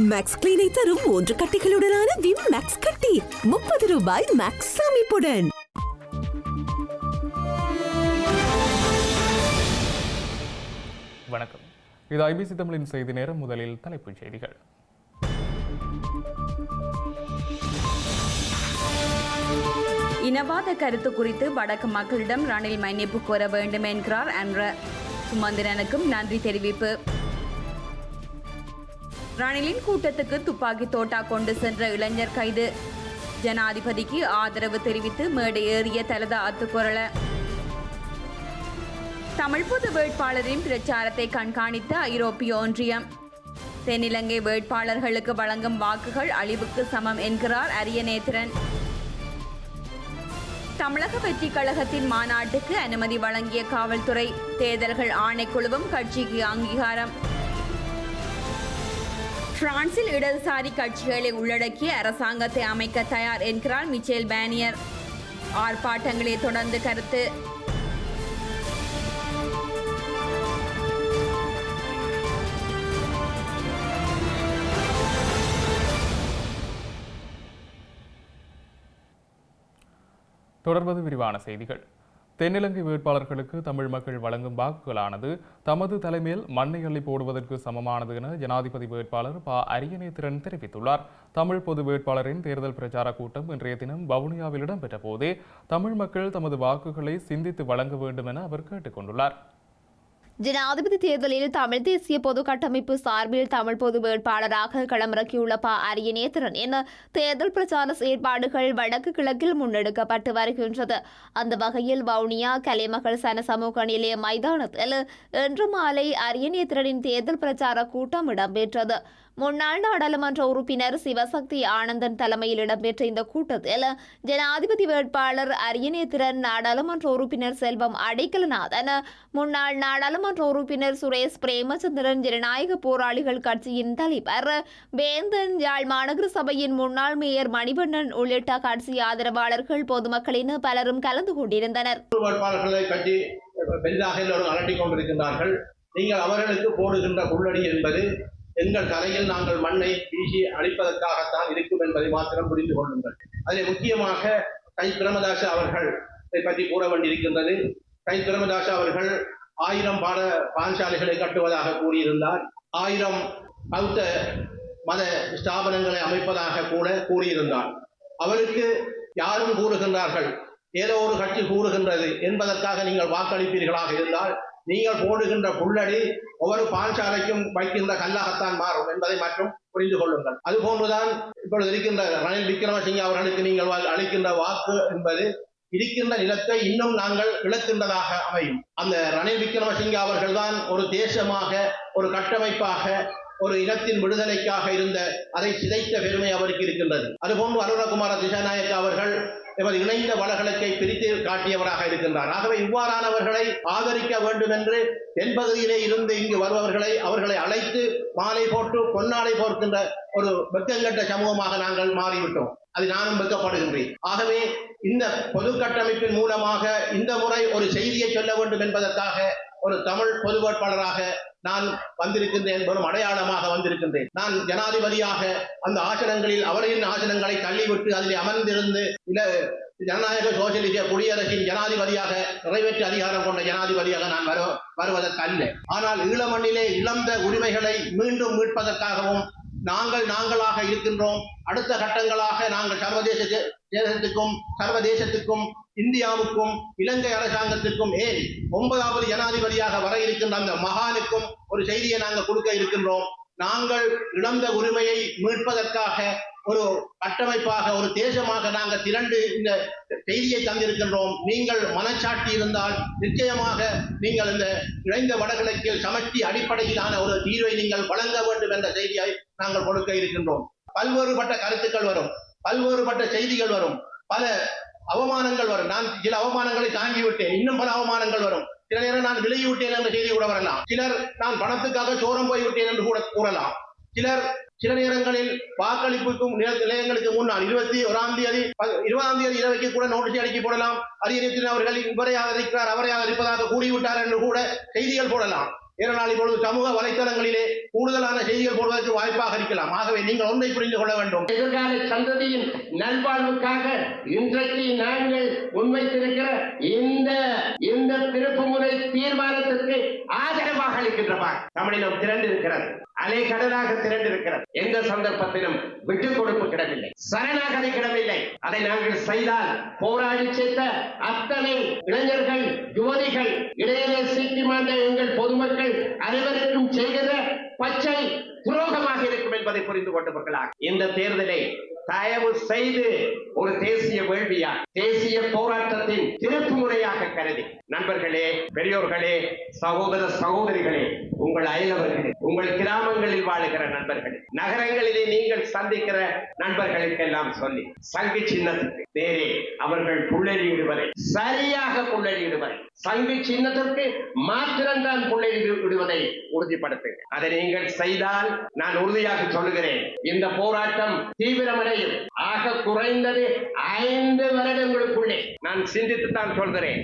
Maths கிளீனை தரும் மூன்று கட்டிகளுடனான Vim maths கட்டி. முப்பது ரூபாய் மேக்ஸ் அமைப்புடன் வணக்கம். இது ஐபிசி தமிழின் செய்தி நேரம். முதலில் தலைப்புச் செய்திகள். இனவாத கருத்து குறித்து வடக்கு மக்களிடம் ரணில் மன்னிப்பு கோர வேண்டும் என்கிறார் என்ற சுமந்திரனுக்கும் நன்றி தெரிவிப்பு. ரணிலின் கூட்டத்துக்கு துப்பாக்கி தோட்டா கொண்டு சென்ற இளைஞர் கைது. ஜனாதிபதிக்கு ஆதரவு தெரிவித்து மேடை ஏறிய தலதா அத்துக்குரல தமிழ் பொது வேட்பாளரின் பிரச்சாரத்தை கண்காணித்த ஐரோப்பிய ஒன்றியம். தென்னிலங்கை வேட்பாளர்களுக்கு வழங்கும் வாக்குகள் அழிவுக்கு சமம் என்கிறார் அரியநேத்திரன். தமிழக வெற்றி கழகத்தின் மாநாட்டுக்கு அனுமதி வழங்கிய காவல்துறை. தேர்தல்கள் ஆணைக்குழுவும் கட்சிக்கு அங்கீகாரம். பிரான்சில் இடதுசாரி கட்சிகளை உள்ளடக்கிய அரசாங்கத்தை அமைக்க தயார் என்கிறார் மிச்சேல் பேனியர். ஆர்ப்பாட்டங்களை தொடர்ந்து கருத்து. தொடர்வது விரிவான செய்திகள். தென்னிலங்கை வேட்பாளர்களுக்கு தமிழ் மக்கள் வழங்கும் வாக்குகளானது தமது தலைமையில் மண்ணை அள்ளி போடுவதற்கு சமமானது என ஜனாதிபதி வேட்பாளர் ப. அரியநேத்திரன் தெரிவித்துள்ளார். தமிழ் பொது வேட்பாளரின் தேர்தல் பிரச்சார கூட்டம் இன்றைய தினம் வவுனியாவில் இடம்பெற்ற போதே தமிழ் மக்கள் தமது வாக்குகளை சிந்தித்து வழங்க வேண்டும் என அவர் கேட்டுக்கொண்டுள்ளார். ஜனாதிபதி தேர்தலில் தமிழ் தேசிய பொது கட்டமைப்பு சார்பில் தமிழ் பொது வேட்பாளராக களமிறக்கியுள்ள ப. அரியநேத்திரன் என தேர்தல் பிரச்சார செயற்பாடுகள் வடக்கு கிழக்கில் முன்னெடுக்கப்பட்டு வருகின்றது. அந்த வகையில் வவுனியா கலைமகள் சன சமூக நிலைய மைதானத்தில் இன்று மாலை அரியநேத்திரனின் தேர்தல் பிரச்சார கூட்டம் இடம்பெற்றது. முன்னாள் நாடாளுமன்ற உறுப்பினர் சிவசக்தி ஆனந்தன் தலைமையில் இடம்பெற்ற இந்த கூட்டத்தில் ஜனாதிபதி வேட்பாளர் அரியநேத்திரன் நாடாளுமன்ற உறுப்பினர் செல்வம் அடைக்கலநாதன் முன்னாள் நாடாளுமன்ற உறுப்பினர் சுரேஷ் பிரேமச்சந்திரன் ஜனநாயக போராளிகள் கட்சியின் தலைவர் வேந்தன் யாழ் மாநகர சபையின் முன்னாள் மேயர் மணிவண்ணன் உள்ளிட்ட கட்சி ஆதரவாளர்கள் பொதுமக்களின் பலரும் கலந்து கொண்டிருந்தனர் வேட்பாளர்களை கட்டி பெரிதாக எல்லோரும் அலட்டிக் கொண்டிருக்கின்றார்கள் நீங்கள் அவர்களுக்கு போடுகின்ற என்பது எங்கள் தலையில் நாங்கள் மண்ணை வீசி அழிப்பதற்காகத்தான் இருக்கும் என்பதை மாத்திரம் புரிந்து கொள்ளுங்கள். அதில் முக்கியமாக கை பிரமதாச அவர்கள் பற்றி கூற வேண்டியிருக்கின்றது. கை பிரமதாச அவர்கள் ஆயிரம் பாட பாஞ்சாலைகளை கட்டுவதாக கூறியிருந்தார். ஆயிரம் பௌத்த மத ஸ்தாபனங்களை அமைப்பதாக கூட கூறியிருந்தார். அவருக்கு யாரும் கூறுகின்றார்கள். ஏதோ ஒரு கட்சி கூறுகின்றது என்பதற்காக நீங்கள் வாக்களிப்பீர்களாக இருந்தால் நீங்கள் போடுகின்ற புள்ளடி ஒவ்வொரு பாஞ்சாலைக்கும் வைக்கின்ற கல்லாகத்தான் மாறும் என்பதை மட்டும் புரிந்து கொள்ளுங்கள். அதுபோன்றுதான் இப்பொழுது இருக்கின்ற ரணில் விக்ரமசிங்க அவர்களுக்கு நீங்கள் வா- அளிக்கின்ற வாக்கு என்பது இருக்கின்ற நிலத்தை இன்னும் நாங்கள் இழக்கின்றதாக அமையும். அந்த ரணில் விக்ரமசிங்க அவர்கள்தான் ஒரு தேசமாக ஒரு கட்டமைப்பாக ஒரு இனத்தின் விடுதலைக்காக இருந்த அதை சிதைத்த பெருமை அவருக்கு இருக்கின்றது. அதுபோன்று அருணகுமார திசாநாயக் அவர்கள் எமது இணைந்த வளகலத்தை பிரித்து காட்டியவராக இருக்கின்றார். ஆகவே இவ்வாறானவர்களை ஆதரிக்க வேண்டும் என்று தென்பகுதியிலே இருந்து இங்கு வருபவர்களை அவர்களை அழைத்து மாலை போட்டு பொன்னாலை போர்க்கின்ற ஒரு வெக்கங்கட்ட சமூகமாக நாங்கள் மாறிவிட்டோம். அது நானும் வெக்கப்படுகின்றேன். ஆகவே இந்த பொது கட்டமைப்பின் மூலமாக இந்த முறை ஒரு செய்தியை சொல்ல வேண்டும் என்பதற்காக ஒரு தமிழ் பொது வேட்பாளராக நான் வந்திருக்கின்றேன் என்பதும் அடையாளமாக வந்திருக்கின்றேன். நான் ஜனாதிபதியாக அந்த ஆசனங்களில் அவரின் ஆசனங்களை தள்ளிவிட்டு அதில் அமர்ந்திருந்து இல ஜனநாயக சோசியலிச குடியரசின் ஜனாதிபதியாக நிறைவேற்று அதிகாரம் கொண்ட ஜனாதிபதியாக நான் வரு வருவதற்கல்ல. ஆனால் ஈழமண்ணிலே இழந்த உரிமைகளை மீண்டும் மீட்பதற்காகவும் நாங்கள் நாங்களாக இருக்கின்றோம். அடுத்த கட்டங்களாக நாங்கள் சர்வதேச தேசத்துக்கும் சர்வதேசத்துக்கும் இந்தியாவுக்கும் இலங்கை அரசாங்கத்திற்கும் ஏன் ஒன்பதாவது ஜனாதிபதியாக வர இருக்கின்ற அந்த மகானுக்கும் ஒரு செய்தியை நாங்கள் கொடுக்க இருக்கின்றோம். நாங்கள் இழந்த உரிமையை மீட்பதற்காக ஒரு கட்டமைப்பாக ஒரு தேசமாக நாங்கள் திரண்டு இந்த செய்தியை தந்திருக்கின்றோம். நீங்கள் மனச்சாட்டி இருந்தால் நிச்சயமாக நீங்கள் இந்த இணைந்த வடகிழக்கில் சமஷ்டி அடிப்படையிலான ஒரு தீர்வை நீங்கள் வழங்க வேண்டும் என்ற செய்தியை நாங்கள் கொடுக்க இருக்கின்றோம். பல்வேறுபட்ட கருத்துக்கள் வரும். பல்வேறுபட்ட செய்திகள் வரும். பல அவமானங்கள் வரும். நான் சில அவமானங்களை தாங்கி விட்டேன் இன்னும் பல அவமானங்கள் வரும். சில நேரம் நான் விலகி விட்டேன் என்ற செய்தி கூட வரலாம். சிலர் நான் பணத்துக்காக சோரம் போய்விட்டேன் என்று கூட கூறலாம். சிலர் சில நேரங்களில் வாக்களிப்புக்கும் நிலையங்களுக்கு முன்னால் இருபத்தி ஓராம் தேதி இருபதாம் தேதி இரவைக்கு கூட நோட்டீஸ் அடிக்கி போடலாம். அரியணையத்தின் அவர்கள் இவரை ஆதரிக்கிறார் அவரை ஆதரிப்பதாக கூறிவிட்டார் என்று கூட செய்திகள் போடலாம். ஏனென்றால் இப்பொழுது சமூக வலைத்தளங்களிலே கூடுதலான செய்திகள் போடுவதற்கு வாய்ப்பாக இருக்கலாம். ஆகவே நீங்கள் ஒன்றை புரிந்து கொள்ள வேண்டும். எதிர்கால சந்ததியின் நல்வாழ்வுக்காக இன்றைக்கு நாங்கள் முன்வைத்திருக்கிற இந்த இந்த திருப்புமுறை தீர்மானத்திற்கு ஆதரவாக அளிக்கின்றவா தமிழினம் திரண்டு இருக்கிறது அலை கடலாக திரண்டு இருக்கிறது எந்த சந்தர்ப்பத்திலும் விட்டுக் கொடுப்பு கிடவில்லை. சரணாகதி கிடவில்லை. அதை நாங்கள் செய்தால் போராடி சேர்த்த அத்தனை இளைஞர்கள் யுவதிகள் இடையிலே சீட்டி மாண்ட எங்கள் பொதுமக்கள் அனைவருக்கும் செய்கிற பச்சை துரோகமாக இருக்கும் என்பதை புரிந்து கொண்டவர்களாக இந்த தேர்தலை தயவு செய்து ஒரு தேசிய வேள்வியா தேசிய போராட்டத்தின் திருப்பு முறையாக கருதி. நண்பர்களே பெரியோர்களே சகோதர சகோதரிகளே உங்கள் அயலவர்களே உங்கள் கிராமங்களில் வாழுகிற நண்பர்களே நகரங்களிலே நீங்கள் சந்திக்கிற நண்பர்களுக்கெல்லாம் சொல்லி சங்கு சின்னத்துக்கு நேரே அவர்கள் புள்ளறியிடுவதை சரியாக புள்ளறியிடுவதை சங்கு சின்னத்திற்கு மாத்திரம்தான் புள்ளறியிடுவதை உறுதிப்படுத்துங்க அதை நீங்கள் செய்தால் நான் உறுதியாக சொல்லுகிறேன். இந்த போராட்டம் வரையில் ஆக குறைந்தது ஐந்து வருடங்களுக்குள்ளே நான் சிந்தித்து தான் சொல்கிறேன்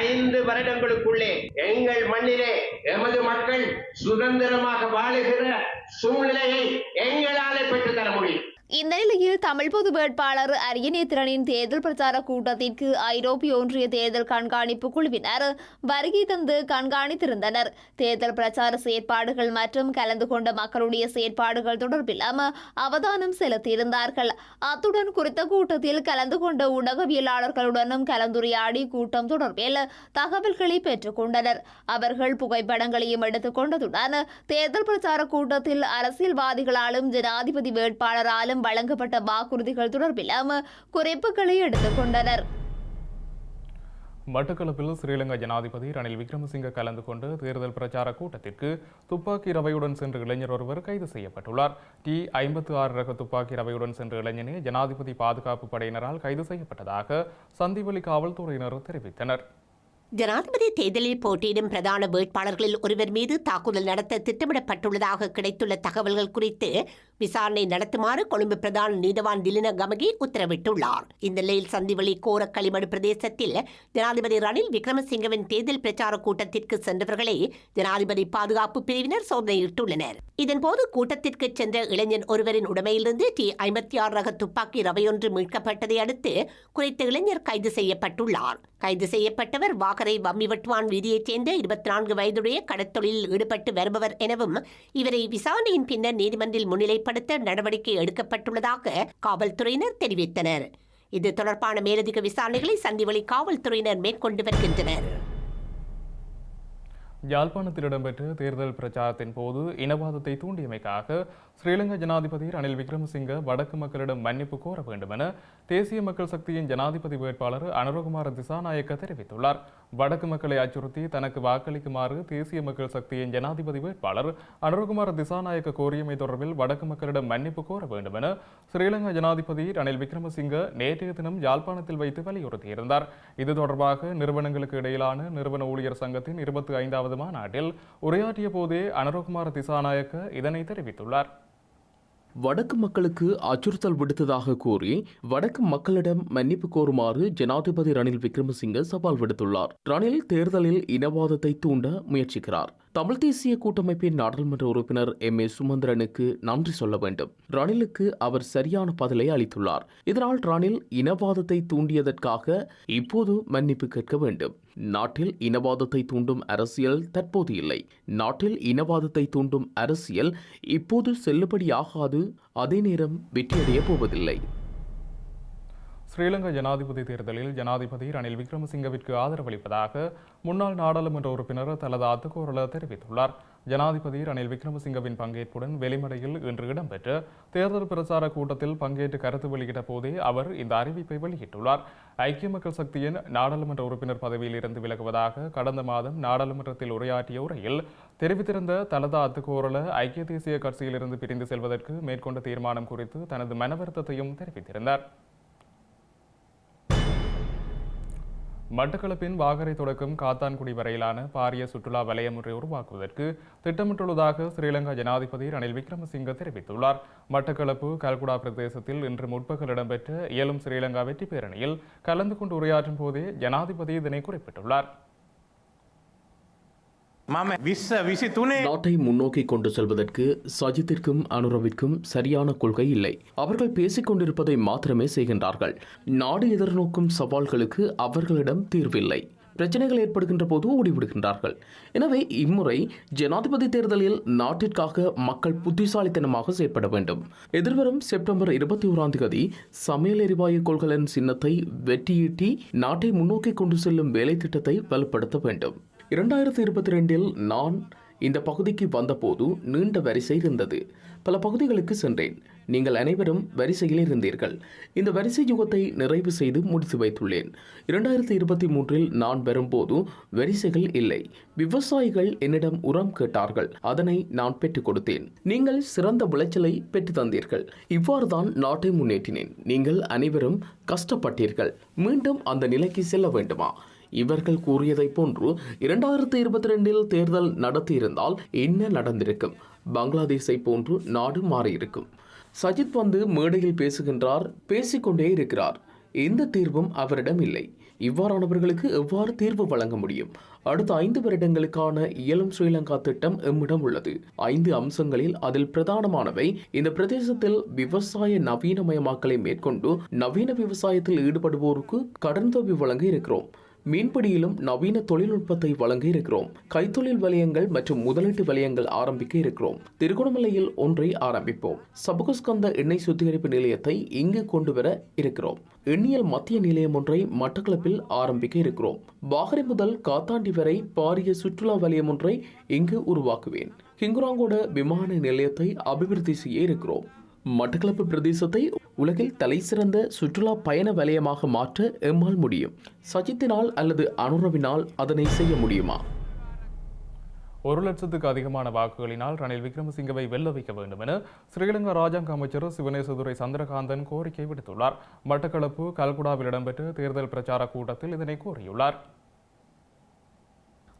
ஐந்து வருடங்களுக்குள்ளே எங்கள் மண்ணிலே எமது மக்கள் சுதந்திரமாக வாழுகிற சூழ்நிலையை எங்களாலே பெற்றுத்தர முடியும். இந்நிலையில் தமிழ் பொது வேட்பாளர் அரியநேத்திரனின் தேர்தல் பிரச்சார கூட்டத்திற்கு ஐரோப்பிய ஒன்றிய தேர்தல் கண்காணிப்பு குழுவினர் வருகை தந்து கண்காணித்திருந்தனர். தேர்தல் பிரச்சார செயற்பாடுகள் மற்றும் கலந்து கொண்ட மக்களுடைய செயற்பாடுகள் தொடர்பிலும் அவதானம் செலுத்தியிருந்தார்கள். அத்துடன் குறித்த கூட்டத்தில் கலந்து கொண்ட ஊடகவியலாளர்களுடனும் கலந்துரையாடி கூட்டம் தொடர்பில் தகவல்களை பெற்றுக்கொண்டனர் அவர்கள் புகைப்படங்களையும் எடுத்துக் கொண்டதுடன் தேர்தல் பிரச்சார கூட்டத்தில் அரசியல்வாதிகளாலும் ஜனாதிபதி வேட்பாளராலும் வழங்கப்பட்ட வாக்குறுதிகள் தொடர்பிலும் குறிப்புகளை எடுத்துக் கொண்டனர். மட்டக்களப்பில் ஸ்ரீலங்கா ஜனாதிபதி ரணில் விக்ரமசிங்க கலந்து கொண்டு தேர்தல் பிரச்சார கூட்டத்திற்கு துப்பாக்கி ரவையுடன் சென்ற இளைஞர் ஒருவர் கைது செய்யப்பட்டுள்ளார். டி ஐம்பத்து ஆறு ரக துப்பாக்கி ரவையுடன் சென்ற இளைஞனே ஜனாதிபதி பாதுகாப்பு படையினரால் கைது செய்யப்பட்டதாக சந்திவெளி காவல்துறையினர் தெரிவித்தனர். ஜனாதிபதி தேர்தலில் போட்டியிடும் பிரதான வேட்பாளர்களில் ஒருவர் மீது தாக்குதல் நடத்த திட்டமிடப்பட்டுள்ளதாக கிடைத்துள்ள தகவல்கள் குறித்து விசாரணை நடத்துமாறு கொழும்பு பிரதான நீதவான் திலின கமகி உத்தரவிட்டுள்ளார். இந்த நிலையில் சந்திவெளி கோர களிமடு பிரதேசத்தில் ஜனாதிபதி ரணில் விக்ரமசிங்கவின் தேர்தல் பிரச்சார கூட்டத்திற்கு சென்றவர்களை ஜனாதிபதி பாதுகாப்பு பிரிவினர் சோதனையிட்டுள்ளனர். இதன்போது கூட்டத்திற்கு சென்ற இளைஞன் ஒருவரின் உடமையிலிருந்து டி ஐம்பத்தி ஆறு ரக துப்பாக்கி ரவையொன்று மீட்கப்பட்டதை அடுத்து குறித்த இளைஞர் கைது செய்யப்பட்டுள்ளார். கைது செய்யப்பட்டவர் வாகரை வம்மிவட்டுவான் வீதியைச் சேர்ந்த இருபத்தி நான்கு வயதுடைய கடத்தொழிலில் ஈடுபட்டு வருபவர் எனவும் இவரை விசாரணையின் பின்னர் நீதிமன்றில் முன்னிலைப்படுத்த நடவடிக்கை எடுக்கப்பட்டுள்ளதாக காவல்துறையினர் தெரிவித்தனர். இது தொடர்பான மேலதிக விசாரணைகளை சந்திவழி காவல்துறையினர் மேற்கொண்டு வருகின்றனர். யாழ்ப்பாணத்தில் இடம்பெற்ற தேர்தல் பிரச்சாரத்தின் போது இனவாதத்தை தூண்டியமைக்காக ஸ்ரீலங்கா ஜனாதிபதி ரணில் விக்ரமசிங்க வடக்கு மக்களிடம் மன்னிப்பு கோர வேண்டும் என தேசிய மக்கள் சக்தியின் ஜனாதிபதி வேட்பாளர் அனுரகுமார திசாநாயக்க தெரிவித்துள்ளார். வடக்கு மக்களை அச்சுறுத்தி தனக்கு வாக்களிக்குமாறு தேசிய மக்கள் சக்தியின் ஜனாதிபதி வேட்பாளர் அனுரகுமார திசாநாயக்க கோரியமை தொடர்பில் வடக்கு மக்களிடம் மன்னிப்பு கோர வேண்டும் என ஸ்ரீலங்கா ஜனாதிபதி ரணில் விக்ரமசிங்க நேற்றைய தினம் யாழ்ப்பாணத்தில் வைத்து வலியுறுத்தியிருந்தார். இது தொடர்பாக நிறுவனங்களுக்கு இடையிலான நிறுவன ஊழியர் சங்கத்தின் இருபத்தி ஐந்தாவது மாநாட்டில் உரையாற்றிய போதே அனுரகுமார திசாநாயக்க இதனை தெரிவித்துள்ளார். வடக்கு மக்களுக்கு அச்சுறுத்தல் விடுத்ததாக கூறி வடக்கு மக்களிடம் மன்னிப்பு கோருமாறு ஜனாதிபதி ரணில் விக்ரமசிங்க சவால் விடுத்துள்ளார். ரணில் தேர்தலில் இனவாதத்தை தூண்ட முயற்சிக்கிறார். தமிழ் தேசிய கூட்டமைப்பின் நாடாளுமன்ற உறுப்பினர் எம். ஏ. சுமந்திரனுக்கு நன்றி சொல்ல வேண்டும். ரணிலுக்கு அவர் சரியான பதிலை அளித்துள்ளார். இதனால் ரணில் இனவாதத்தை தூண்டியதற்காக இப்போது மன்னிப்பு கேட்க வேண்டும். நாட்டில் இனவாதத்தை தூண்டும் அரசியல் தற்போது இல்லை. நாட்டில் இனவாதத்தை தூண்டும் அரசியல் இப்போது செல்லுபடியாகாது. அதே நேரம் வெற்றியடைய போவதில்லை. ஸ்ரீலங்கா ஜனாதிபதி தேர்தலில் ஜனாதிபதி ரணில் விக்ரமசிங்கவிற்கு ஆதரவளிப்பதாக முன்னாள் நாடாளுமன்ற உறுப்பினர் தனது அத்துக்கோரல தெரிவித்துள்ளார். ஜனாதிபதி ரணில் விக்ரமசிங்கவின் பங்கேற்புடன் வெளிமடையில் இன்று இடம்பெற்ற தேர்தல் பிரச்சார கூட்டத்தில் பங்கேற்று கருத்து வெளியிட்ட போதே அவர் இந்த அறிவிப்பை வெளியிட்டுள்ளார். ஐக்கிய மக்கள் சக்தியின் நாடாளுமன்ற உறுப்பினர் பதவியில் இருந்து விலகுவதாக கடந்த மாதம் நாடாளுமன்றத்தில் உரையாற்றிய உரையில் தெரிவித்திருந்த தலதா அத்துக்கோரல ஐக்கிய தேசிய கட்சியிலிருந்து பிரிந்து செல்வதற்கு மேற்கொண்ட தீர்மானம் குறித்து தனது மனவருத்தத்தையும் தெரிவித்திருந்தார். மட்டக்களப்பின் வாகரை தொடக்கம் காத்தான்குடி வரையிலான பாரிய சுற்றுலா வலயம் ஒன்றை உருவாக்குவதற்கு திட்டமிட்டுள்ளதாக ஸ்ரீலங்கா ஜனாதிபதி ரணில் விக்ரமசிங்க தெரிவித்துள்ளார். மட்டக்களப்பு கல்குடா பிரதேசத்தில் இன்று முற்பகல் இடம்பெற்ற இயலும் ஸ்ரீலங்கா வெற்றி பேரணியில் கலந்து கொண்டு உரையாற்றும் போதே ஜனாதிபதி இதனை குறிப்பிட்டுள்ளார். நாட்டை முன்னோக்கி கொண்டு செல்வதற்கு சஜித்திற்கும் அனுரவிற்கும் சரியான கொள்கை இல்லை. அவர்கள் பேசிக் கொண்டிருப்பதை மாத்திரமே செய்கின்றார்கள். நாடு எதிர்நோக்கும் சவால்களுக்கு அவர்களிடம் தீர்வில்லை. பிரச்சனைகள் ஏற்படுகின்ற போது ஓடிவிடுகின்றார்கள். எனவே இம்முறை ஜனாதிபதி தேர்தலில் நாட்டிற்காக மக்கள் புத்திசாலித்தனமாக செயற்பட வேண்டும். எதிர்வரும் செப்டம்பர் இருபத்தி ஓராம் தேதி சமையல் எரிவாயு கொள்கலன் சின்னத்தை வெட்டியீட்டி நாட்டை முன்னோக்கி கொண்டு செல்லும் வேலை திட்டத்தை வலுப்படுத்த வேண்டும். இரண்டாயிரத்தி இருபத்தி ரெண்டில் நான் இந்த பகுதிக்கு வந்தபோது நீண்ட வரிசை இருந்தது. பல பகுதிகளுக்கு சென்றேன். நீங்கள் அனைவரும் வரிசையில் இருந்தீர்கள். இந்த வரிசை யுகத்தை நிறைவு செய்து முடித்து வைத்துள்ளேன். இரண்டாயிரத்தி இருபத்தி மூன்றில் நான் வரும்போது வரிசைகள் இல்லை. விவசாயிகள் என்னிடம் உரம் கேட்டார்கள். அதனை நான் பெற்றுக் கொடுத்தேன். நீங்கள் சிறந்த விளைச்சலை பெற்று தந்தீர்கள். இவ்வாறு தான் நாட்டை முன்னேற்றினேன். நீங்கள் அனைவரும் கஷ்டப்பட்டீர்கள். மீண்டும் அந்த நிலைக்கு செல்ல வேண்டுமா? இவர்கள் கூறியதைப் போன்று இரண்டாயிரத்தி இருபத்தி ரெண்டில் தேர்தல் நடத்தியிருந்தால் என்ன நடந்திருக்கும்? பங்களாதேஷை போன்று நாடு மாறியிருக்கும். சஜித் வந்து மேடையில் பேசுகின்றார் பேசிக்கொண்டே இருக்கிறார். எந்த தீர்வும் அவரிடம் இல்லை. இவ்வாறானவர்களுக்கு எவ்வாறு தீர்வு வழங்க முடியும்? அடுத்த ஐந்து வருடங்களுக்கான இயலும் ஸ்ரீலங்கா திட்டம் எம்மிடம் உள்ளது. ஐந்து அம்சங்களில் அதில் பிரதானமானவை இந்த பிரதேசத்தில் விவசாய நவீனமயமாக்கலை மேற்கொண்டு நவீன விவசாயத்தில் ஈடுபடுவோருக்கு கடனுதவி வழங்க இருக்கிறோம் மீன்பிடியிலும் நவீன தொழில்நுட்பத்தை வழங்க இருக்கிறோம். கைத்தொழில் வலயங்கள் மற்றும் முதலீட்டு வலயங்கள் ஆரம்பிக்க இருக்கிறோம். திருகோணமலையில் ஒன்றை ஆரம்பிப்போம். சபகுஸ்கந்த எண்ணெய் சுத்திகரிப்பு நிலையத்தை இங்கு கொண்டு வர இருக்கிறோம். எண்ணியல் மத்திய நிலையம் ஒன்றை மட்டக்களப்பில் ஆரம்பிக்க இருக்கிறோம். பாகரி முதல் காத்தாண்டி வரை பாரிய சுற்றுலா வலயம் ஒன்றை இங்கு உருவாக்குவேன். கிங்குராங்கோட விமான நிலையத்தை அபிவிருத்தி செய்ய இருக்கிறோம். மட்டக்களப்பு பிரதேசத்தை உலகில் தலைசிறந்த சுற்றுலா பயண வலயமாக மாற்ற எம்மால் முடியும். சஜித்தினால் அல்லது அனுரவினால் அதனை செய்ய முடியுமா? ஒரு லட்சத்துக்கு அதிகமான வாக்குகளினால் ரணில் விக்ரமசிங்கவை வெல்ல வைக்க வேண்டும் என ஸ்ரீலங்கா ராஜாங்க அமைச்சர் சிவனேசதுரை சந்திரகாந்தன் கோரிக்கை விடுத்துள்ளார். மட்டக்களப்பு கல்குடாவில் இடம்பெற்ற தேர்தல் பிரச்சார கூட்டத்தில் இதனை கோரியுள்ளார்.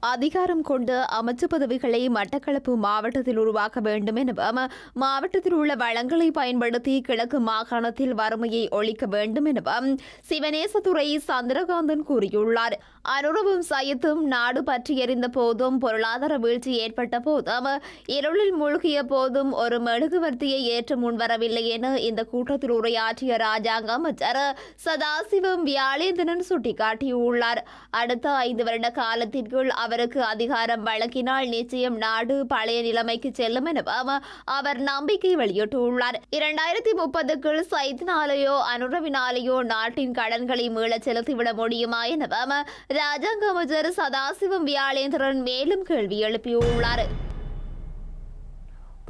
அதிகாரம் கொண்டு அமைச்சு பதவிகளை மட்டக்களப்பு மாவட்டத்தில் உருவாக்க வேண்டும் எனவும் மாவட்டத்தில் உள்ள வளங்களை பயன்படுத்தி கிழக்கு மாகாணத்தில் வறுமையை ஒழிக்க வேண்டும் எனவும் சிவனேசதுரை சந்திரகாந்தன் கூறியுள்ளார். அனுரவும் சயத்தும் நாடு பற்றி எறிந்த போதும் பொருளாதார வீழ்ச்சி ஏற்பட்ட போதும் இருளில் மூழ்கிய போதும் ஒரு மெழுகுவர்த்தியை ஏற்று முன்வரவில்லை என இந்த கூட்டத்தில் உரையாற்றிய ராஜாங்க அமைச்சர் சதாசிவம் வியாழேந்திரன் சுட்டிக்காட்டியுள்ளார். அடுத்த ஐந்து வருட காலத்திற்குள் அவர் அவருக்கு அதிகாரம் வழங்கினால் நிச்சயம் நாடு பழைய நிலைமைக்கு செல்லும் எனவும் அவர் நம்பிக்கை வெளியிட்டுள்ளார். இரண்டாயிரத்தி முப்பதுக்குள் சைத்தினாலேயோ அனுரவினாலேயோ நாட்டின் கடன்களை மீள செலுத்திவிட முடியுமா எனவும் ராஜாங்க அமைச்சர் சதாசிவம் வியாழேந்திரன் மேலும் கேள்வி எழுப்பியுள்ளார்.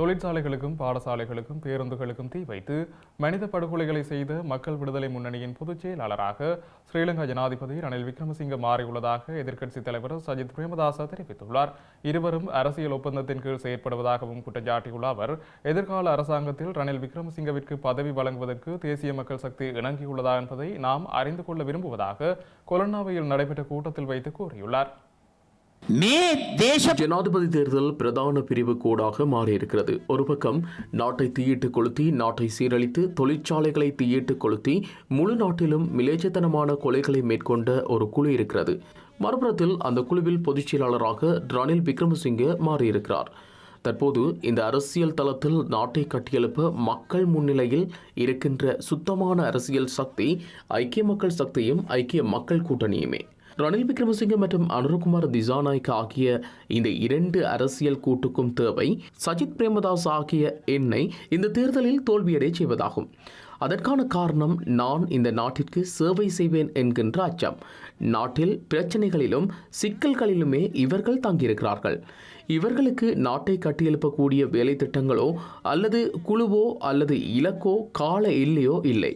தொழிற்சாலைகளுக்கும் பாடசாலைகளுக்கும் பேருந்துகளுக்கும் தீ வைத்து மனித படுகொலைகளை செய்த மக்கள் விடுதலை முன்னணியின் பொதுச் செயலாளராக ஸ்ரீலங்கா ஜனாதிபதி ரணில் விக்ரமசிங்க மாறியுள்ளதாக எதிர்க்கட்சித் தலைவர் சஜித் பிரேமதாச தெரிவித்துள்ளார். இருவரும் அரசியல் ஒப்பந்தத்தின் கீழ் செயற்படுவதாகவும் குற்றச்சாட்டியுள்ள அவர் எதிர்கால அரசாங்கத்தில் ரணில் விக்ரமசிங்கவிற்கு பதவி வழங்குவதற்கு தேசிய மக்கள் சக்தி இணங்கியுள்ளதா என்பதை நாம் அறிந்து கொள்ள விரும்புவதாக கொலன்னாவையில் நடைபெற்ற கூட்டத்தில் வைத்து கூறியுள்ளார். மே தேச ஜனாதிபதி தேர்தல் பிரதான பிரிவு கூடாக மாறியிருக்கிறது. ஒரு பக்கம் நாட்டை தீயிட்டு கொளுத்தி நாட்டை சீரழித்து தொழிற்சாலைகளை தீயிட்டு கொளுத்தி முழு நாட்டிலும் மிலேச்சத்தனமான கொலைகளை மேற்கொண்ட ஒரு குழு இருக்கிறது. மறுபுறத்தில் அந்த குழுவில் பொதுச் செயலாளராக ரணில் விக்ரமசிங்கே மாறியிருக்கிறார். தற்போது இந்த அரசியல் தளத்தில் நாட்டை கட்டியெழுப்ப மக்கள் முன்னிலையில் இருக்கின்ற சுத்தமான அரசியல் சக்தி ஐக்கிய மக்கள் சக்தியும் ஐக்கிய மக்கள் கூட்டணியுமே. ரணில் விக்ரமசிங்க மற்றும் அனுரகுமார் திசாநாயக் ஆகிய இந்த இரண்டு அரசியல் கூட்டுக்கும் தேவை. சஜித் பிரேமதாஸ் ஆகிய என்னை இந்த தேர்தலில் தோல்வியடைய செய்வதாகும். அதற்கான காரணம் நான் இந்த நாட்டிற்கு சேவை செய்வேன் என்கின்ற அச்சம். நாட்டில் பிரச்சனைகளிலும் சிக்கல்களிலுமே இவர்கள் தங்கியிருக்கிறார்கள். இவர்களுக்கு நாட்டை கட்டியெழுப்பக்கூடிய வேலை திட்டங்களோ அல்லது குழுவோ அல்லது இலக்கோ கால இல்லையோ இல்லை.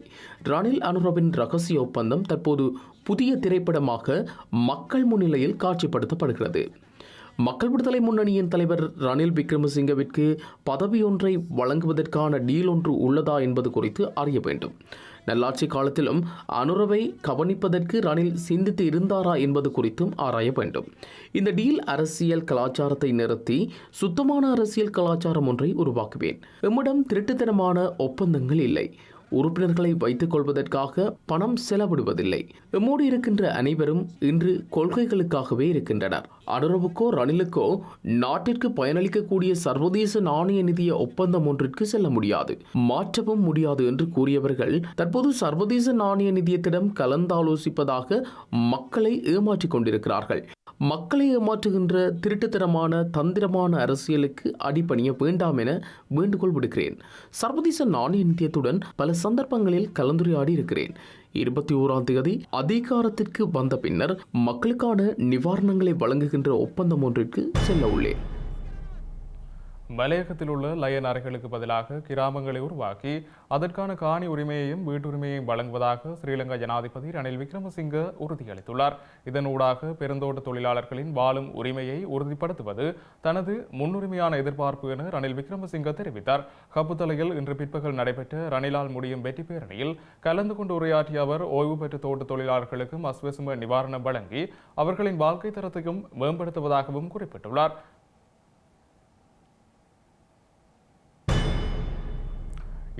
ரணில் அனுரவின் ரகசிய ஒப்பந்தம் தற்போது புதிய திரைப்படமாக மக்கள் முன்னிலையில் காட்சிப்படுத்தப்படுகிறது. மக்கள் விடுதலை முன்னணியின் தலைவர் ரணில் விக்ரமசிங்கவிற்கு பதவியொன்றை வழங்குவதற்கான டீல் ஒன்று உள்ளதா என்பது குறித்து அறிய வேண்டும். நல்லாட்சி காலத்திலும் அனுரவை கவனிப்பதற்கு ரணில் சிந்தித்து இருந்தாரா என்பது குறித்தும் ஆராய வேண்டும். இந்த டீல் அரசியல் கலாச்சாரத்தை நிறுத்தி சுத்தமான அரசியல் கலாச்சாரம் ஒன்றை உருவாக்குவேன். எம்மிடம் திருட்டுத்தனமான ஒப்பந்தங்கள் இல்லை. உறுப்பினர்களை வைத்துக் கொள்வதற்காக பணம் செலவிடுவதில்லை. எம்மோடு இருக்கின்ற அனைவரும் இன்று கொள்கைகளுக்காகவே இருக்கின்றனர். அனுரவுக்கோ ரணிலுக்கோ நாட்டிற்கு பயனளிக்கக்கூடிய சர்வதேச நாணய நிதிய ஒப்பந்தம் ஒன்றிற்கு செல்ல முடியாது. மாற்றவும் முடியாது என்று கூறியவர்கள் தற்போது சர்வதேச நாணய நிதியத்திடம் கலந்தாலோசிப்பதாக மக்களை ஏமாற்றிக் கொண்டிருக்கிறார்கள். மக்களை ஏமாற்றுகின்ற திருட்டுத்தனமான தந்திரமான அரசியலுக்கு அடிபணிய வேண்டாம் என வேண்டுகோள் விடுக்கிறேன். சர்வதேச நாணய நிதியத்துடன் பல சந்தர்ப்பங்களில் கலந்துரையாடி இருக்கிறேன். இருபத்தி ஓராம் தேதி அதிகாரத்திற்கு வந்த பின்னர் மக்களுக்கான நிவாரணங்களை வழங்குகின்ற ஒப்பந்தம் ஒன்றிற்கு செல்ல உள்ளேன். மலையகத்தில் உள்ள லயன் அறைகளுக்கு பதிலாக கிராமங்களை உருவாக்கி அதற்கான காணி உரிமையையும் வீட்டுரிமையையும் வழங்குவதாக ஸ்ரீலங்கா ஜனாதிபதி ரணில் விக்ரமசிங்க உறுதியளித்துள்ளார். இதனூடாக பெருந்தோட்ட தொழிலாளர்களின் வாழும் உரிமையை உறுதிப்படுத்துவது தனது முன்னுரிமையான எதிர்பார்ப்பு என ரணில் விக்ரமசிங்க தெரிவித்தார். கப்புத்தலையில் இன்று பிற்பகல் நடைபெற்ற ரணிலால் முடியும் வெற்றி பேரணியில் கலந்து கொண்டு உரையாற்றிய அவர் ஓய்வு பெற்ற தோட்ட தொழிலாளர்களுக்கும் அஸ்வசும நிவாரணம் வழங்கி அவர்களின் வாழ்க்கை தரத்தையும் மேம்படுத்துவதாகவும் குறிப்பிட்டுள்ளார்.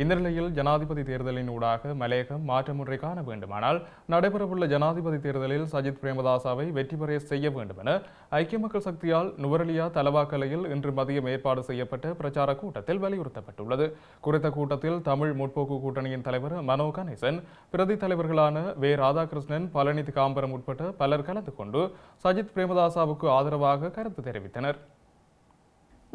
இந்த நிலையில் ஜனாதிபதி தேர்தலின் ஊடாக மலையகம் மாற்றமுறை காண வேண்டுமானால் நடைபெறவுள்ள ஜனாதிபதி தேர்தலில் சஜித் பிரேமதாசாவை வெற்றி பெற செய்ய வேண்டும் என ஐக்கிய மக்கள் சக்தியால் நுவரலியா தலவாக்கலையில் இன்று மதியம் ஏற்பாடு செய்யப்பட்ட பிரச்சார கூட்டத்தில் வலியுறுத்தப்பட்டுள்ளது. குறித்த கூட்டத்தில் தமிழ் முற்போக்கு கூட்டணியின் தலைவர் மனோ கணேசன் பிரதி தலைவர்களான வே. ராதாகிருஷ்ணன் பழனி காம்பரம் உட்பட்ட பலர் கலந்து கொண்டு சஜித் பிரேமதாசாவுக்கு ஆதரவாக கருத்து தெரிவித்தனர்.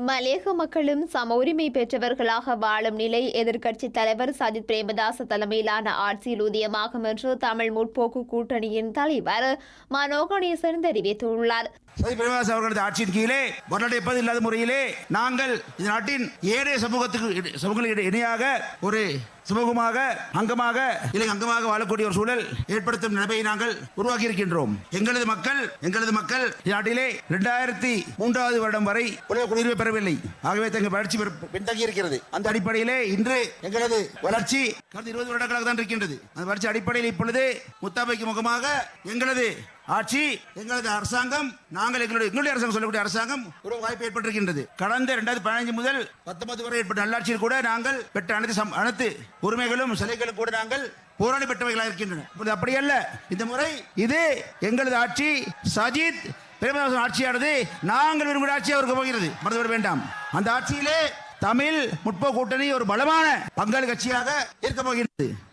மலையக மக்களும் சம உரிமை பெற்றவர்களாக வாழும் நிலை எதிர்க்கட்சித் தலைவர் சஜித் பிரேமதாச தலைமையிலான ஆட்சியில் உதயமாகும் என்று தமிழ் முற்போக்கு கூட்டணியின் தலைவர் மனோகணேசன் தெரிவித்துள்ளார். சதி பிரேமதாஸ் அவர்களது ஆட்சியின் கீழே வரலாற்று இல்லாத முறையிலே நாங்கள் இந்த நாட்டின் ஏனைய சமூகத்துக்கு சமூகங்களுக்கு இணையாக ஒரு சமூகமாக அங்கமாக இல்லை அங்கமாக வாழக்கூடிய ஒரு சூழல் ஏற்படுத்தும் நிலைமையை நாங்கள் உருவாக்கி இருக்கின்றோம் எங்களது மக்கள் எங்களது மக்கள் நாட்டிலே இரண்டாயிரத்தி மூன்றாவது வருடம் வரை உலக குடியுரிமை பெறவில்லை. ஆகவே தங்கள் வளர்ச்சி பின்தங்கி இருக்கிறது அந்த அடிப்படையிலே இன்று எங்களது வளர்ச்சி கடந்த இருபது வருடங்களாக தான் இருக்கின்றது. அந்த வளர்ச்சி அடிப்படையில் இப்பொழுது முத்தாபைக்கு முகமாக எங்களது ஆட்சி. எங்களது அரசாங்கம் நாங்கள் எங்களுடைய எங்களுடைய அரசாங்கம் சொல்லக்கூடிய அரசாங்கம் ஒரு வாய்ப்பு ஏற்பட்டிருக்கின்றது. கடந்த இரண்டாயிரத்தி பதினஞ்சு முதல் பத்தொன்பது வரை ஏற்பட்ட நல்லாட்சியில் கூட நாங்கள் பெற்ற அனைத்து சம்- அனைத்து உரிமைகளும் சிலைகளும் கூட நாங்கள் போராடி பெற்றவைகளாக இருக்கின்றன. இப்பொழுது அப்படி அல்ல. இந்த முறை இது எங்களது ஆட்சி சஜித் பிரேமதாசன் ஆட்சியானது நாங்கள் விரும்புகிற ஆட்சி அவருக்கு போகிறது. மறந்துவிட வேண்டாம். அந்த ஆட்சியிலே தமிழ் முற்போக்கு கூட்டணி ஒரு பலமான பங்காளி கட்சியாக இருக்க போகிறது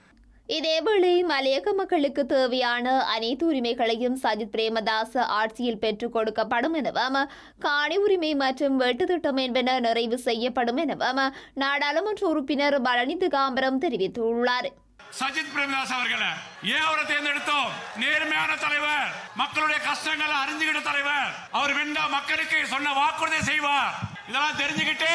இதேவேளை மலையக மக்களுக்கு தேவையான அனைத்து உரிமைகளையும் சஜித் பிரேமதாச ஆட்சியில் பெற்றுக் கொடுக்கப்படும் எனவும் காணி உரிமை மற்றும் வெட்டு திட்டம் என்பன நிறைவு செய்யப்படும் எனவும் நாடாளுமன்ற உறுப்பினர் பழனி திகாம்பரம் தெரிவித்துள்ளார். சஜித் பிரேமதாஸ் அவர்களை ஏன் அவரை தேர்ந்தெடுத்தோம்? நேர்மையான தலைவர் மக்களுடைய கஷ்டங்களை அறிஞ்சுக்கிட்ட தலைவர். அவர் வெண்டா மக்களுக்கு சொன்ன வாக்குறுதி செய்வார். இதெல்லாம் தெரிஞ்சுக்கிட்டு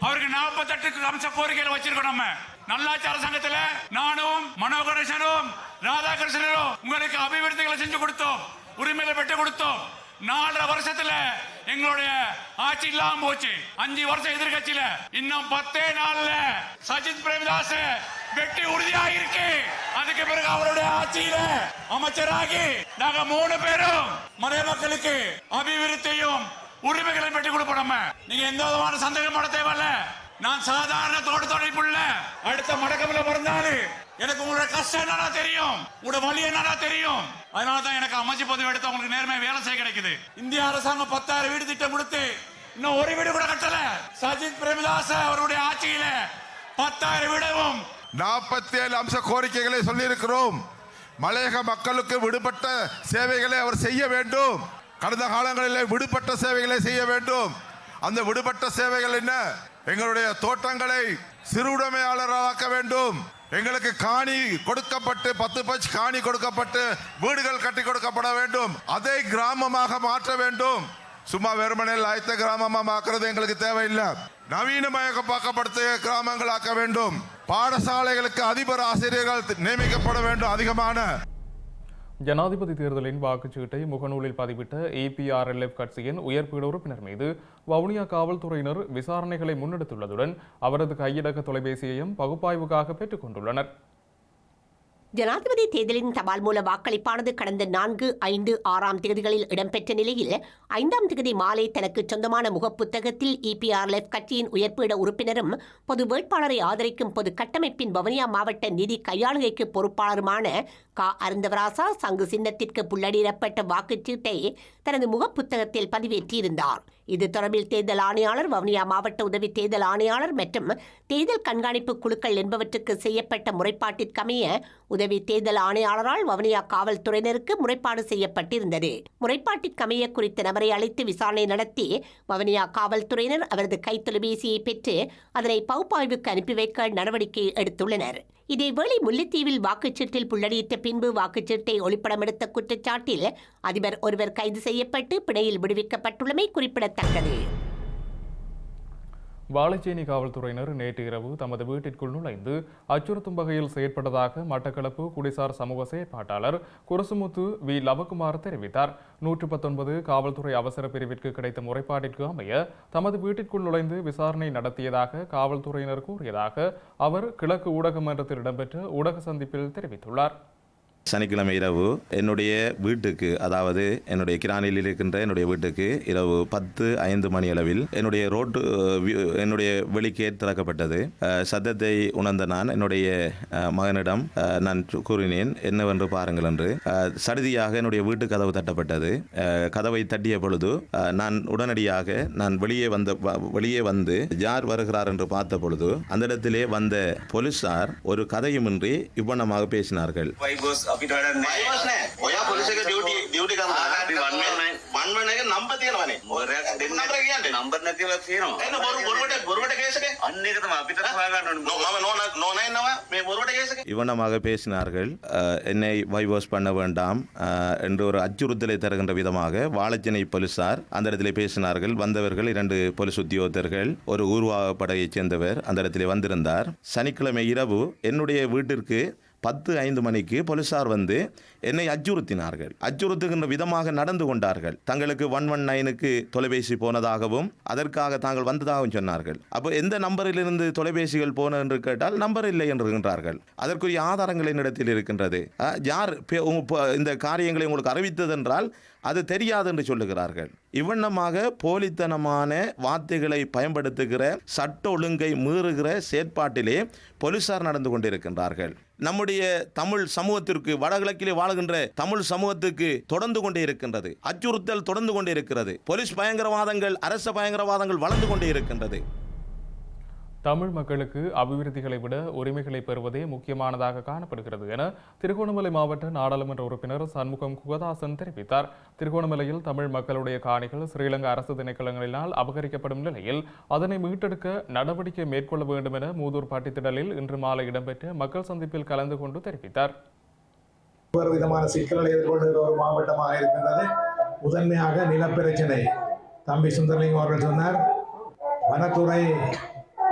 அவருக்கு நாற்பத்தெட்டு அம்ச கோரிக்கைகளை வச்சிருக்கோம் நம்ம. நல்லாட்சி அரசாங்கத்தில் நானும் மனோகணேசனும் ராதாகிருஷ்ணனும் உங்களுக்கு அபிவிருத்திகளை செஞ்சு கொடுத்தோம் உரிமைகளை பெற்று கொடுத்தோம். நாலரை வருஷத்துல எங்களுடைய ஆட்சி இல்லாம போச்சு. அஞ்சு வருஷம் எதிர்கட்சியில இன்னும் பத்தே நாள்ல சஜித் பிரேமதாஸ் வெற்றி உறுதியாக இருக்கு அதுக்கு பிறகு அவருடைய ஆட்சியில அமைச்சராகி நாங்க மூணு பேரும் மலை மக்களுக்கு அபிவிருத்தியும் உரிமைகளை பெற்றுக் கொடுப்போம் நீங்க எந்த விதமான சந்தேகம் பட நான் சாதாரண தோட்ட தொடைப்புள்ள அடுத்த மடக்கமில் பிறந்தாரு எனக்கு உங்களோட கஷ்டம் என்னடா தெரியும்? உங்களோட வழி என்னடா தெரியும்? அதனால தான் எனக்கு அமைச்சு பதவி எடுத்து உங்களுக்கு நேர்மையாக வேலை செய்ய கிடைக்குது. இந்திய அரசாங்கம் பத்தாயிரம் வீடு திட்டம் கொடுத்து இன்னும் ஒரு வீடு கூட கட்டல. சஜித் பிரேமதாச அவருடைய ஆட்சியில பத்தாயிரம் வீடவும் நாற்பத்தி ஏழு அம்ச கோரிக்கைகளை சொல்லியிருக்கிறோம். மலையக மக்களுக்கு விடுபட்ட சேவைகளை அவர் செய்ய வேண்டும். கடந்த காலங்களில் விடுபட்ட சேவைகளை செய்ய வேண்டும். அந்த விடுபட்ட சேவைகள் என்ன? எங்களுடைய தோட்டங்களை சிறுவுடைமையாளராக்க வேண்டும். எங்களுக்கு காணி கொடுக்கப்பட்டு பத்து பட்ச காணி கொடுக்கப்பட்டு வீடுகள் கட்டி கொடுக்கப்பட வேண்டும். அதை கிராமமாக மாற்ற வேண்டும். சும்மா வெறுமனையில் ஆயத்த கிராமமாக மாக்குறது எங்களுக்கு தேவையில்லை. நவீனமயமாக்கப்படுத்த கிராமங்களாக்க வேண்டும். பாடசாலைகளுக்கு அதிபர் ஆசிரியர்கள் நியமிக்கப்பட வேண்டும் அதிகமான. ஜனாதிபதி தேர்தலின் வாக்குச்சீட்டை முகநூலில் பதிவிட்ட ஏபிஆர்எல்எஃப் கட்சியின் உயர்பீட உறுப்பினர் மீது வவுனியா காவல்துறையினர் விசாரணைகளை முன்னெடுத்துள்ளதுடன் அவரது கையடக்க தொலைபேசியையும் பகுப்பாய்வுக்காக பெற்றுக் கொண்டுள்ளனர். ஜனாதிபதி தேர்தலின் தபால் மூல வாக்களிப்பானது கடந்த நான்கு ஐந்து ஆறாம் தேதிகளில் இடம்பெற்ற நிலையில் ஐந்தாம் தேதி மாலை தனக்கு சொந்தமான முகப்புத்தகத்தில் இபிஆர்எஃப் கட்சியின் உயர்பீட உறுப்பினரும் பொது வேட்பாளரை ஆதரிக்கும் பொது கட்டமைப்பின் வவுனியா மாவட்ட நிதி கையாளுகைக்கு பொறுப்பாளருமான கா. அருந்தவராசா சங்கு சின்னத்திற்கு புள்ளடியிடப்பட்ட வாக்குச்சீட்டை தனது முகப்புத்தகத்தில் பதிவேற்றியிருந்தார். இது தொடர்பில் தேர்தல் ஆணையாளர் வவுனியா மாவட்ட உதவி தேர்தல் ஆணையாளர் மற்றும் தேர்தல் கண்காணிப்பு குழுக்கள் என்பவற்றுக்கு செய்யப்பட்ட முறைப்பாட்டிற்கமைய உதவி தேர்தல் ஆணையாளரால் வவுனியா காவல்துறையினருக்கு முறைப்பாடு செய்யப்பட்டிருந்தது. முறைப்பாட்டிற்கமைய குறித்த நபரை அழைத்து விசாரணை நடத்தி வவுனியா காவல்துறையினர் அவரது கைத்தொலைபேசியை பெற்று அதனை பகுப்பாய்வுக்கு அனுப்பி வைக்க நடவடிக்கை எடுத்துள்ளனர். இதேவேளை முல்லைத்தீவில் வாக்குச்சீட்டில் புள்ளடியிட்ட பின்பு வாக்குச்சீட்டை ஒளிப்படம் எடுத்த குற்றச்சாட்டில் அதிபர் ஒருவர் கைது செய்யப்பட்டு பிணையில் விடுவிக்கப்பட்டுள்ளமை குறிப்பிடத்தக்கது. வாழைச்சேனி காவல்துறையினர் நேற்று இரவு தமது வீட்டிற்குள் நுழைந்து அச்சுறுத்தும் வகையில் செயற்பட்டதாக மட்டக்களப்பு குடிசார் சமூக செயற்பாட்டாளர் குரசுமுத்து வி. லவகுமார் தெரிவித்தார். நூற்று பத்தொன்பது காவல்துறை அவசர பிரிவிற்கு கிடைத்த முறைப்பாட்டிற்கு அமைய தமது வீட்டிற்குள் நுழைந்து விசாரணை நடத்தியதாக காவல்துறையினர் கூறியதாக அவர் கிழக்கு ஊடகமன்றத்தில் இடம்பெற்ற ஊடக சந்திப்பில் தெரிவித்துள்ளார். சனிக்கிழமை இரவு என்னுடைய வீட்டுக்கு அதாவது என்னுடைய கிராணியில் இருக்கின்ற என்னுடைய வீட்டுக்கு இரவு பத்து ஐந்து மணி அளவில் என்னுடைய ரோட்டு என்னுடைய வெளிக்கேட் திறக்கப்பட்டது. சத்தத்தை உணர்ந்த நான் என்னுடைய மகனிடம் நான் கூறினேன் என்னவென்று பாருங்கள் என்று. சடுதியாக என்னுடைய வீட்டு கதவு தட்டப்பட்டது. கதவை தட்டிய பொழுது நான் உடனடியாக நான் வெளியே வந்த வெளியே வந்து யார் வருகிறார் என்று பார்த்த பொழுது அந்த இடத்திலே வந்த போலீசார் ஒரு கதையுமின்றி இவ்வனமாக பேசினார்கள். ඔයා පොලිස් එක ඩියුටි ඩියුටි කරනවා. අපි 119 119 එක නම්බර් තියෙනවනේ. දෙන්න නම්බර කියන්නේ. නම්බර් නැතිව තියෙනවා. එන්න බොරු බොරුවට බොරුවට කේස් එක. අන්න ඒක තමයි අපිට හොයාගන්න ඕනේ. මම නෝ නෝ නයින්නවා මේ බොරුවට කේස් එක. இவ்வண்ணமாக பேசினார்கள் அஹ், என்னை வைவாஷ் பண்ண வேண்டாம் அஹ், என்று ஒரு அச்சுறுத்தலை தருகின்ற விதமாக வாழைச்சேனை போலீசார் அந்த இடத்திலே பேசினார்கள் வந்தவர்கள் இரண்டு போலீஸ் உத்தியோகத்தர்கள் ஒரு ஊர்வாக படையைச் சேர்ந்தவர் அந்த இடத்திலே வந்திருந்தார் சனிக்கிழமை இரவு என்னுடைய வீட்டிற்கு பத்து ஐந்து மணிக்கு போலீஸார் வந்து என்னை அச்சுறுத்தினார்கள். அச்சுறுத்துகின்ற விதமாக நடந்து கொண்டார்கள். தங்களுக்கு ஒன் ஒன் நைனுக்கு தொலைபேசி போனதாகவும் அதற்காக தாங்கள் வந்ததாகவும் சொன்னார்கள். அப்போ எந்த நம்பரிலிருந்து தொலைபேசிகள் போன என்று கேட்டால் நம்பர் இல்லை என்றுகின்றார்கள் அதற்குரிய ஆதாரங்கள் என்னிடத்தில் இருக்கின்றது. யார் இந்த காரியங்களை உங்களுக்கு அறிவித்ததென்றால் அது தெரியாது என்று சொல்லுகிறார்கள். இவ்வண்ணமாக போலித்தனமான வார்த்தைகளை பயன்படுத்துகிற சட்ட ஒழுங்கை மீறுகிற செயற்பாட்டிலே போலீசார் நடந்து கொண்டிருக்கின்றார்கள். நம்முடைய தமிழ் சமூகத்திற்கு வடகிழக்கிலே வாழுகின்ற தமிழ் சமூகத்துக்கு தொடர்ந்து கொண்டே இருக்கின்றது. அச்சுறுத்தல் தொடர்ந்து கொண்டே இருக்கிறது. போலீஸ் பயங்கரவாதங்கள் அரச பயங்கரவாதங்கள் வளர்ந்து கொண்டே இருக்கின்றது. தமிழ் மக்களுக்கு அபிவிருத்திகளை விட உரிமைகளை பெறுவதே முக்கியமானதாக காணப்படுகிறது என திருகோணமலை மாவட்ட நாடாளுமன்ற உறுப்பினர் சண்முகம் குகதாசன் தெரிவித்தார். திருகோணமலையில் தமிழ் மக்களுடைய காணிகள் ஸ்ரீலங்கா அரசு திணைக்களங்களினால் அபகரிக்கப்படும் நிலையில் அதனை மீட்டெடுக்க நடவடிக்கை மேற்கொள்ள வேண்டும் என மூதூர் பாட்டித்திடலில் இன்று மாலை இடம்பெற்ற மக்கள் சந்திப்பில் கலந்து கொண்டு தெரிவித்தார். ஒவ்வொரு விதமான சிக்கல்களை எதிர்கொள்கிற ஒரு மாவட்டமாக இருக்கின்றது. முதன்மையாக நிலப்பிரச்சனை. தம்பி சுந்தரலிங்கம் அவர்கள் சொன்னார் வனத்துறை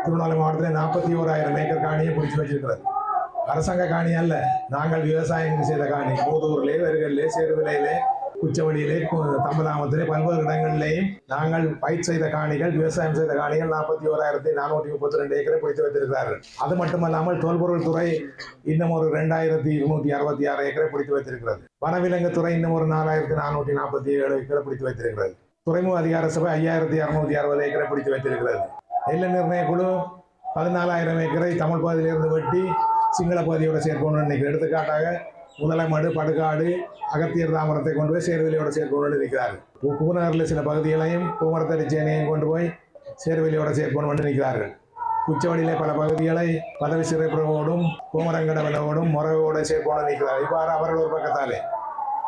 திருவண்ணாமலை மாவட்டத்தில் நாற்பத்தி ஓராயிரம் ஏக்கர் காணியை பிடிச்சு வச்சிருக்கிறது. அரசாங்க காணி அல்ல நாங்கள் விவசாயம் செய்த காணி. மூதூரிலே வெறுகல்லே சேருவிலையிலே குச்சவெளியிலே தமிழகத்திலே பல்வேறு இடங்களிலேயும் நாங்கள் பயிர் செய்த காணிகள் விவசாயம் செய்த காணிகள் நாற்பத்தி ஓராயிரத்தி நானூற்றி முப்பத்தி ரெண்டு ஏக்கரை பிடித்து வைத்திருக்கிறார்கள். அது மட்டுமல்லாமல் தொல்பொருள் துறை இன்னும் ஒரு ரெண்டாயிரத்தி இருநூத்தி அறுபத்தி ஆறு ஏக்கரை பிடித்து வைத்திருக்கிறது. வனவிலங்கு துறை இன்னும் ஒரு நாலாயிரத்தி நானூற்றி நாற்பத்தி ஏழு ஏக்கரை பிடித்து வைத்திருக்கிறது. துறைமுக அதிகார சபை ஐயாயிரத்தி அறுநூத்தி அறுபது ஏக்கரை பிடித்து வைத்திருக்கிறது. எல்ல நிர்ணய குழு பதினாலாயிரம் ஏக்கரை தமிழ் பகுதியிலிருந்து வெட்டி சிங்கள பகுதியோட சேர்க்கணும்னு நினைக்கிறேன் எடுத்துக்காட்டாக முதலமடு படுகாடு அகத்தியர் தாமரத்தை கொண்டு போய் சேர்வெளியோட சேர்க்கணும்னு நிற்கிறார்கள். பூ- பூநகரில் சில பகுதிகளையும் பூமரத்தடிச்சேனையும் கொண்டு போய் சேர்வெளியோட சேர்க்கணும்னு நிற்கிறார்கள். குச்சவடியிலே பல பகுதிகளை பதவி சிறைப்புறவோடும் பூமரங்கடவலோடும் முறவோடு சேர்க்கணும்னு நிற்கிறார் இவ்வாறு அவர்கள் ஒரு பக்கத்தாலே.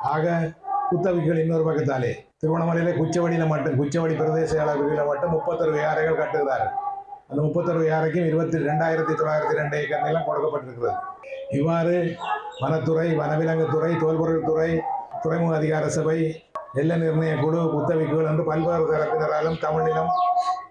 ஆக குத்தவிகள் இன்னொரு பக்கத்தாலே. திருவண்ணாமலையிலே குச்சவடியில் மட்டும் குச்சவடி பிரதேச அளவில் மட்டும் முப்பத்தொரு விகாரைகள் கட்டுகிறார்கள். அந்த முப்பத்தொரு யாரைக்கும் இருபத்தி ரெண்டாயிரத்தி தொள்ளாயிரத்தி ரெண்டு ஏக்கர் நிலம் கொடுக்கப்பட்டிருக்கிறது. இவ்வாறு வனத்துறை வனவிலங்குத்துறை தோல்பொருள் துறை துறைமுக அதிகார சபை எல்லை நிர்ணய குழு குத்தவிக்குகள் என்று பல்வேறு தரப்பினராலும் தமிழிலும்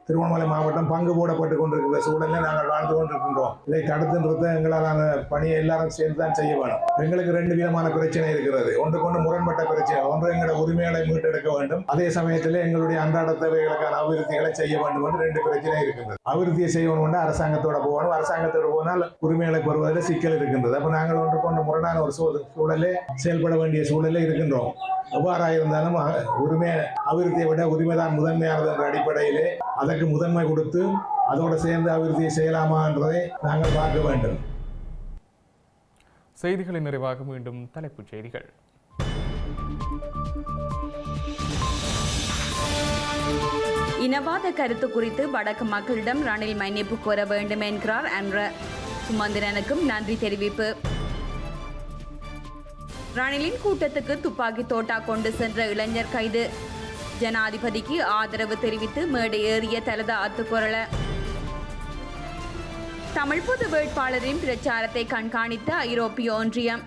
திருவண்ணாமலை மாவட்டம் பங்கு போடப்பட்டு கொண்டிருக்கிற சூழலில் நாங்கள் வாழ்ந்து கொண்டிருக்கின்றோம். இதை தடுத்து நிறுத்த எங்களாலான பணியை எல்லாரும் சேர்ந்து தான் செய்ய வேணும் எங்களுக்கு ரெண்டு விதமான பிரச்சனை இருக்கிறது. ஒன்று கொண்டு முரண்பட்ட பிரச்சனை ஒன்று எங்களோட உரிமைகளை மீட்டெடுக்க வேண்டும். அதே சமயத்தில் எங்களுடைய அன்றாட தேவைகளுக்கான அபிவிருத்திகளை செய்ய வேண்டும் என்று ரெண்டு பிரச்சனை இருக்கின்றது. அபிவிருத்தியை செய்யணும் அரசாங்கத்தோட போகணும். அரசாங்கத்தோட போனால் உரிமைகளை பெறுவதில் சிக்கல் இருக்கின்றது. அப்போ நாங்கள் ஒன்று கொண்டு முரணான ஒரு சூழலே செயல்பட வேண்டிய சூழலே இருக்கின்றோம். எவ்வாறாக இருந்தாலும் உரிமை அபிவிருத்தியை விட உரிமைதான் முதன்மையானது என்ற அடிப்படையிலே அதற்கு முதன்மை கொடுத்து அதோடு சேர்ந்து அபிவிருத்தியை செய்யலாமா என்றதை நாங்கள் பார்க்க வேண்டும். செய்திகளின் நிறைவாக மீண்டும் தலைப்புச் செய்திகள். இனவாத கருத்து குறித்து வடக்கு மக்களிடம் ரணில் மன்னிப்பு கோர வேண்டும் என்கிறார் என்ற சுமந்திரனுக்கும் நன்றி தெரிவிப்பு. ரணிலின் கூட்டத்துக்கு துப்பாக்கி தோட்டா கொண்டு சென்ற இளைஞர் கைது. ஜனாதிபதிக்கு ஆதரவு தெரிவித்து மேடை ஏறிய தலதா அத்துக்குரல. தமிழ் பொது வேட்பாளரின் பிரச்சாரத்தை கண்காணித்த ஐரோப்பிய ஒன்றியம்.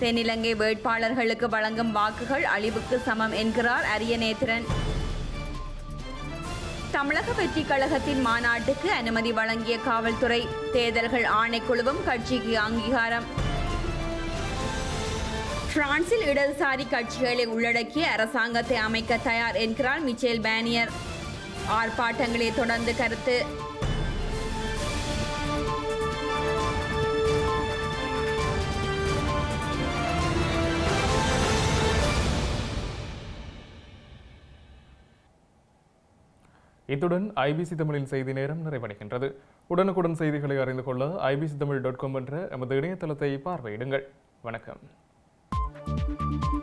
தென்னிலங்கை வேட்பாளர்களுக்கு வழங்கும் வாக்குகள் அழிவுக்கு சமம் என்கிறார் அரியநேத்திரன். தமிழக வெற்றி கழகத்தின் மாநாட்டுக்கு அனுமதி வழங்கிய காவல்துறை. தேர்தல்கள் ஆணைக்குழுவும் கட்சிக்கு அங்கீகாரம். பிரான்சில் இடதுசாரி கட்சிகளை உள்ளடக்கிய அரசாங்கத்தை அமைக்க தயார் என்கிறார் மிச்சேல் பேனியர். ஆர்ப்பாட்டங்களை தொடர்ந்து கருத்து. இத்துடன் ஐபிசி தமிழின் செய்தி நேரம் நிறைவடைகின்றது. உடனுக்குடன் செய்திகளை அறிந்து கொள்ள ஐபிசி தமிழ் டாட் காம் என்ற எமது இணையதளத்தை பார்வையிடுங்கள். வணக்கம். Thank you.